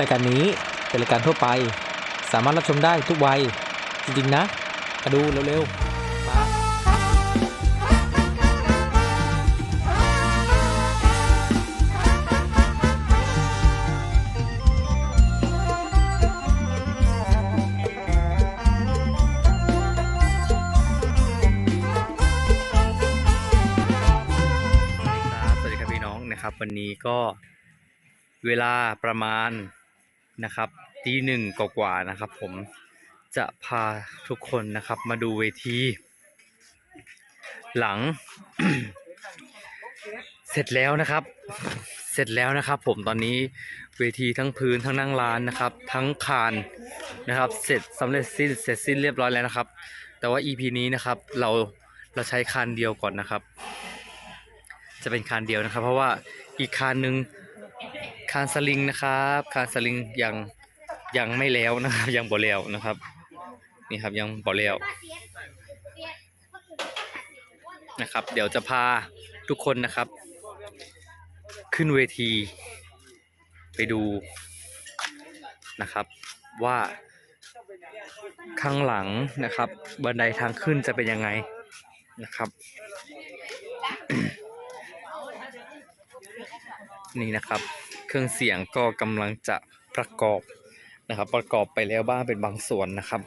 รายการนี้เป็นรายการทั่วไป สามารถรับชมได้ทุกวัย จริง ๆ นะมาดูเร็วๆสวัสดีครับสวัสดีครับพี่น้องนะครับวันนี้ก็เวลาประมาณ นะครับตีหนึ่งกว่าๆนะครับ ผมจะพาทุกคนนะครับมาดูเวที หลัง เสร็จแล้วนะครับ เสร็จแล้วนะครับ ผมตอนนี้เวทีทั้งพื้นทั้งนั่งร้านนะครับ ทั้งคานนะครับ เสร็จสำเร็จสิ้นเสร็จสิ้นเรียบร้อยแล้วนะครับ แต่ว่า EP นี้นะครับเราเราใช้คานเดียวก่อนนะครับ จะเป็นคานเดียวนะครับ เพราะว่าอีกคานหนึ่ง คานสลิงนะครับคานสลิงยังยังไม่แล้วนะครับ ยังบ่แล้วนะครับ นี่ครับยังบ่แล้วนะครับ เดี๋ยวจะพาทุกคนนะครับ ขึ้นเวทีไปดูนะครับ ว่าข้างหลังนะครับ บันไดทางขึ้นจะเป็นยังไงนะครับ นี่นะครับ เครื่องเสียงก็กำลังจะประกอบนะครับ ประกอบไปแล้วบ้างเป็นบางส่วนนะครับ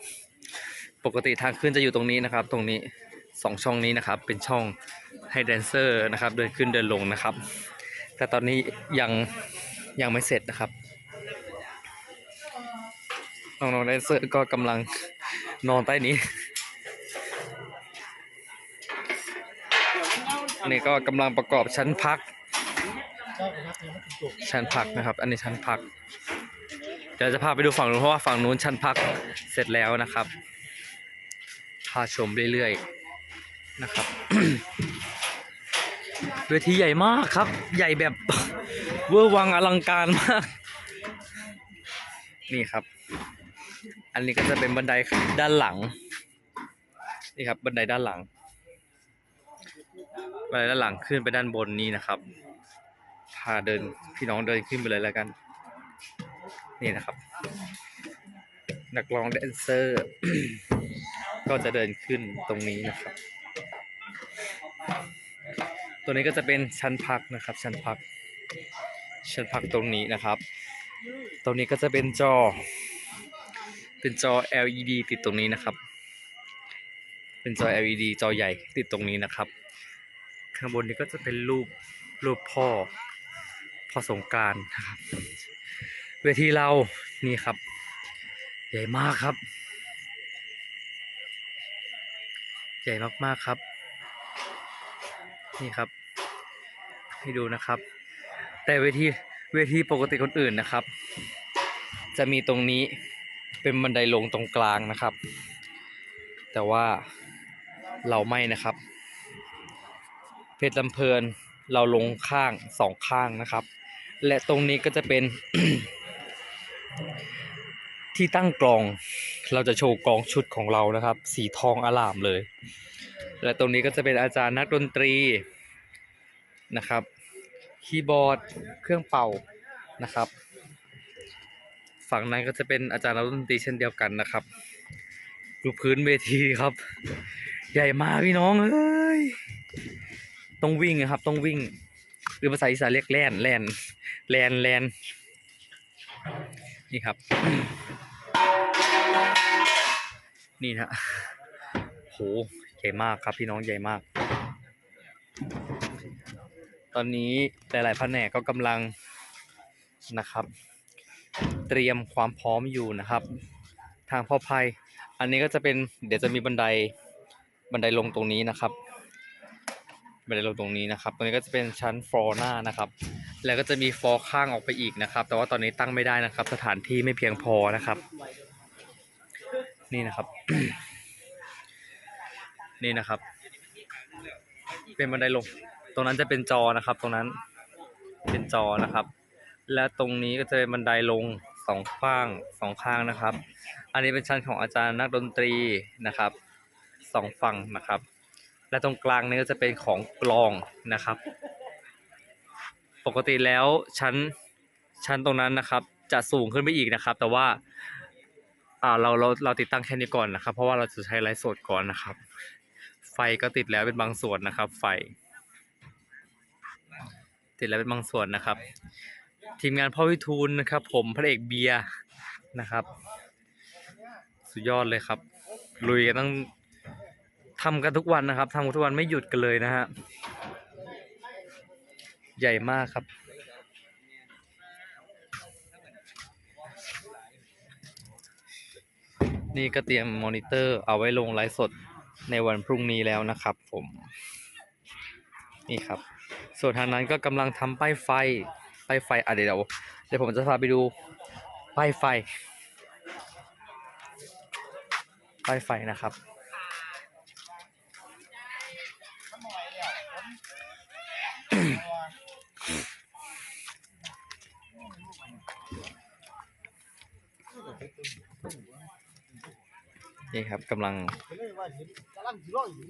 ปกติทางขึ้นจะอยู่ตรงนี้นะครับ ตรงนี้สองช่องนี้นะครับ เป็นช่องให้แดนเซอร์นะครับ เดินขึ้นเดินลงนะครับ แต่ตอนนี้ยังยังไม่เสร็จนะครับน้องๆแดนเซอร์ก็กำลังนอนใต้นี้นนี้ก็กำลังประกอบชั้นพัก ชั้นพักนะครับ อันนี้ชั้นพัก เดี๋ยวจะพาไปดูฝั่งนู้นเพราะว่าฝั่งนู้นชั้นพักเสร็จแล้วนะครับ พาชมเรื่อยๆนะครับ เวทีใหญ่มากครับ ใหญ่แบบเวอร์วังอลังการมาก นี่ครับ อันนี้ก็จะเป็นบันไดด้านหลัง นี่ครับบันไดด้านหลังบันไดด้านหลังขึ้นไปด้านบนนี้นะครับาเดินพี่น้องเดินขึ้นไปเลยแล้วกัน นี่นะครับ นักร้องแดนเซอร์ ก็จะเดินขึ้นตรงนี้นะครับ ตัวนี้ก็จะเป็นชั้นพักนะครับ ชั้นพัก ชั้นพักตรงนี้นะครับ ตรงนี้ก็จะเป็นจอ เป็นจอ LED ติดตรงนี้นะครับ เป็นจอ LED จอใหญ่ติดตรงนี้นะครับ ข้างบนนี้ก็จะเป็นรูปรูปพ่อ พอสงการนะครับ เวทีเรานี่ครับ ใหญ่มากครับ ใหญ่มากๆครับ นี่ครับ ให้ดูนะครับ แต่เวทีเวทีปกติคนอื่นนะครับ จะมีตรงนี้เป็นบันไดลงตรงกลางนะครับ แต่ว่าเราไม่นะครับ เพชรลำเพลินเราลงข้างสองข้างนะครับ และตรงนี้ก็จะเป็นที่ตั้งกลอง เราจะโชว์กลองชุดของเรานะครับ สีทองอลามเลย และตรงนี้ก็จะเป็นอาจารย์นักดนตรีนะครับ คีย์บอร์ด เครื่องเป่านะครับ ฝั่งนั้นก็จะเป็นอาจารย์นักดนตรีเช่นเดียวกันนะครับ ดูพื้นเวทีครับ ใหญ่มากพี่น้องเอ้ย ต้องวิ่งอะครับ ต้องวิ่ง หรือภาษาอีสานเรียกแลนแลนแลนแลนนี่ครับ นี่นะโหใหญ่มากครับพี่น้องใหญ่มาก ตอนนี้หลายๆแผนกก็กำลังนะครับ เตรียมความพร้อมอยู่นะครับ ทางพ่อภัย อันนี้ก็จะเป็นเดี๋ยวจะมีบันไดบันไดลงตรงนี้นะครับ บันไดลงตรงนี้นะครับ ตรงนี้ก็จะเป็นชั้นฟลอร์หน้านะครับ แล้วก็จะมีฟลอร์ข้างออกไปอีกนะครับ แต่ว่าตอนนี้ตั้งไม่ได้นะครับ สถานที่ไม่เพียงพอนะครับ นี่นะครับ นี่นะครับ เป็นบันไดลง ตรงนั้นจะเป็นจอนะครับ ตรงนั้นเป็นจอนะครับ และตรงนี้ก็จะเป็นบันไดลงสองข้างสองข้างนะครับ อันนี้เป็นชั้นของอาจารย์นักดนตรีนะครับสองฝั่งนะครับ และตรงกลางนี้ก็จะเป็นของกลองนะครับ ปกติแล้วชั้นชั้นตรงนั้นนะครับ จะสูงขึ้นไปอีกนะครับ แต่ว่าอ่าเราเราเราติดตั้งแค่นี้ก่อนนะครับ เพราะว่าเราจะใช้ไลฟ์สดก่อนนะครับ ไฟก็ติดแล้วเป็นบางส่วนนะครับ ไฟ ติดแล้วเป็นบางส่วนนะครับ ทีมงานพ่อวิทูลนะครับ ผมพระเอกเบียร์นะครับ สุดยอดเลยครับ ลุยกันตั้ง ทำกันทุกวันนะครับทำกันทุกวันไม่หยุดกันเลยนะฮะใหญ่มากครับ นี่ก็เตรียมมอนิเตอร์เอาไว้ลงไลฟ์สดในวันพรุ่งนี้แล้วนะครับ ผม นี่ครับ ส่วนทางนั้นก็กำลังทำป้ายไฟป้ายไฟอะเดี๋ยวเดี๋ยวผมจะพาไปดูป้ายไฟป้ายไฟนะครับ นี่ครับกำลัง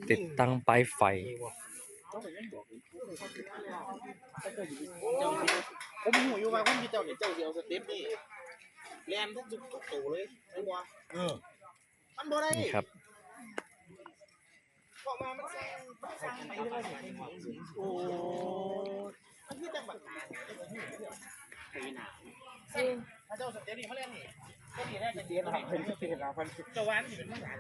ติดตั้งป้ายไฟ ผมหูอยู่ว่าผมมีเจ้าเนี่ยเจ้าสิเดียวสเต็ปนี่แลนทุกจุดทุกโตเลยไอ้บัวเออมันบ่ได้นี่ครับเพราะมามันสร้างมันสร้างไปเรื่อยๆโอ้มันคือจังหวัดซึ่งถ้าเจ้าสเต็ปนี่เขาเล่นนี่ก็ดีแรกจะ เดียนนะครับเพิ่นก็เป็นเราเพิ่นเจ้าวันนี่เป็นมันหลาย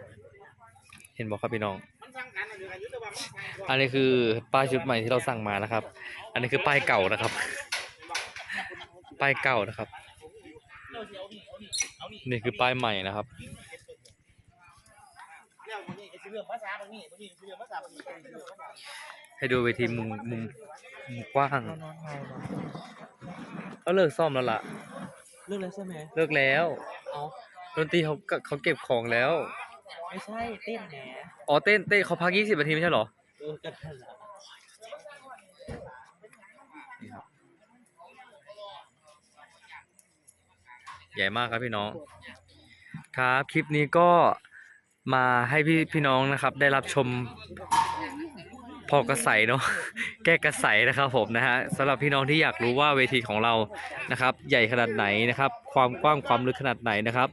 เห็นบอกครับพี่น้องมันสร้างกันอยู่อายุแต่ว่ามันสร้างอันนี้คือป้ายชุดใหม่ที่เราสั่งมานะครับ อันนี้คือป้ายเก่านะครับ ป้ายเก่านะครับเจ้าสิเอานี่เอานี่เอานี่นี่คือป้ายใหม่นะครับแล้วบางทีก็สิเรื่องภาษาบางทีบางทีก็สิเรื่องภาษาบางทีก็สิเรื่องภาษาให้ดูเวทีมุมมุมมุมกว้างเขาเลิกซ่อมแล้วล่ะเรื่องแล้วใช่ไหมเลิกแล้ว เอาดนตรีเขาก็เขาเก็บของแล้ว ไม่ใช่เต้นแหนอ๋อเต้นเต้นเขาพักยี่สิบนาทีไม่ใช่เหรอเออกันนั่นแหละใหญ่มากครับพี่น้อง ครับคลิปนี้ก็มาให้พี่พี่น้องนะครับ ได้รับชม พอกระใสเนาะแก้กระใสนะครับผมนะฮะสำหรับพี่น้องที่อยากรู้ว่าเวทีของเรานะครับ ใหญ่ขนาดไหนนะครับ ความกว้างความลึกขนาดไหนนะครับ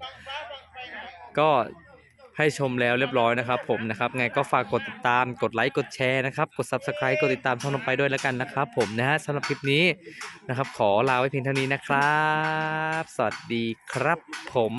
ก็ให้ชมแล้วเรียบร้อยนะครับ ผมนะครับไงก็ฝากกดติดตามกดไลค์กดแชร์นะครับ กด subscribe กดติดตามช่องลงไปด้วยแล้วกันนะครับ ผมนะฮะสำหรับคลิปนี้นะครับ ขอลาไว้เพียงเท่านี้นะครับ สวัสดีครับผม